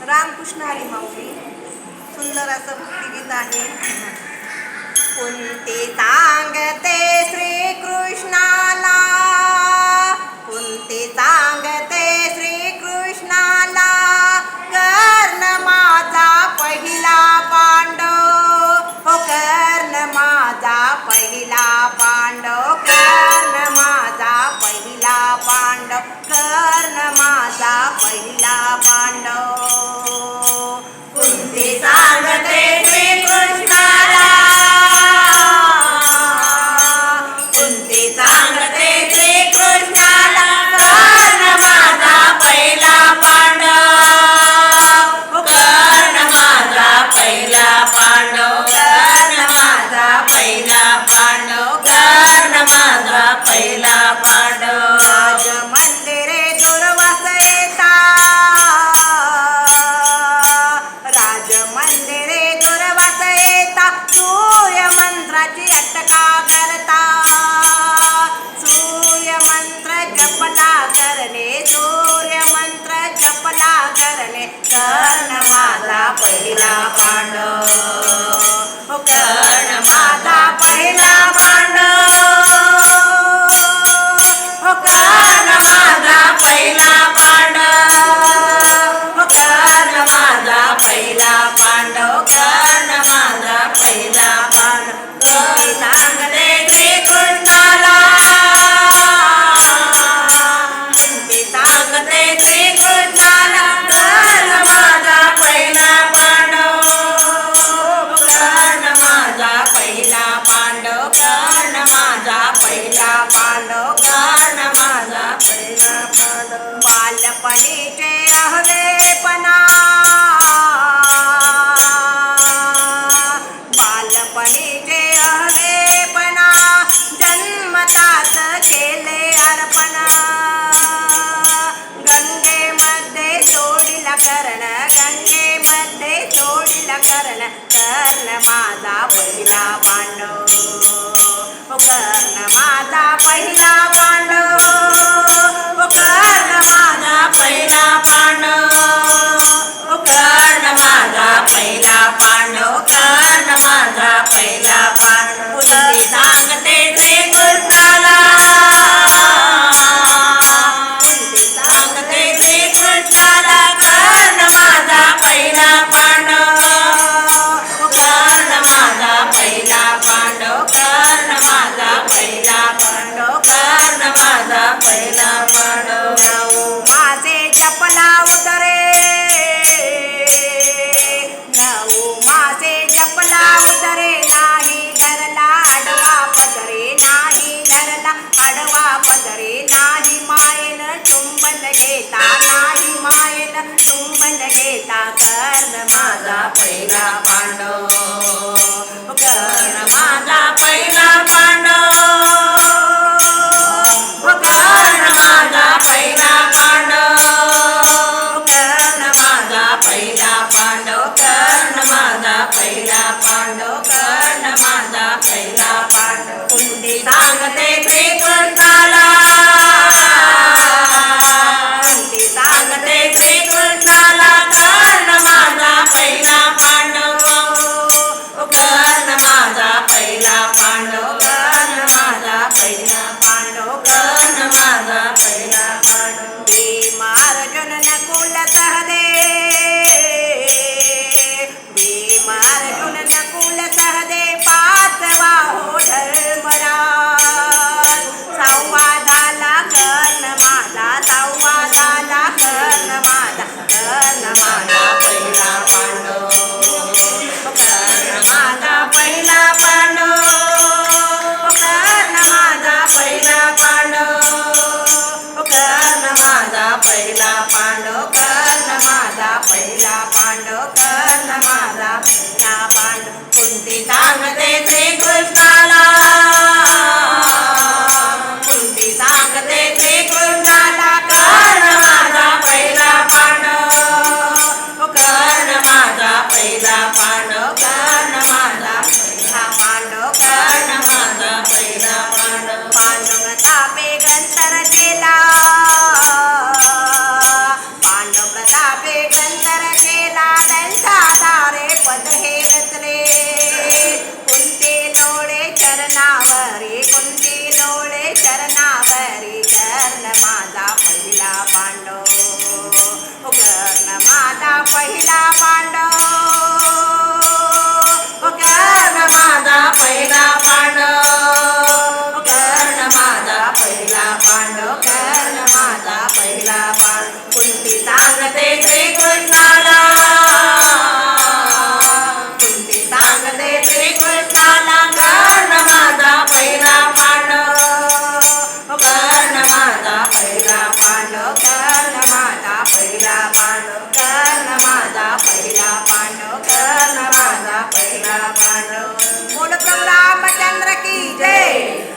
रामकृष्ण हरी माऊली सुंदर असं भक्तिगीत आहे. कोणते सांगते श्रीकृष्णा कर्ण माझा पहिला पांडव कर्ण माझा બધા ભેગા પાંડવ पहिला पांडव कर्ण माझा. पहिला पांडव कोणती सांगते कंदरले लाडल साधारे पद हे रचले कुंती लोळे चरणावरी कुंती लोळे चरणावरी कर्ण माझा पहिला पांडव कर्ण माझा पहिला पांडव पहिला पांडो कर्ण माझा पहिला पांडो कर्ण माझा पहिला पांडव मूळ प्रभू रामचंद्र की जय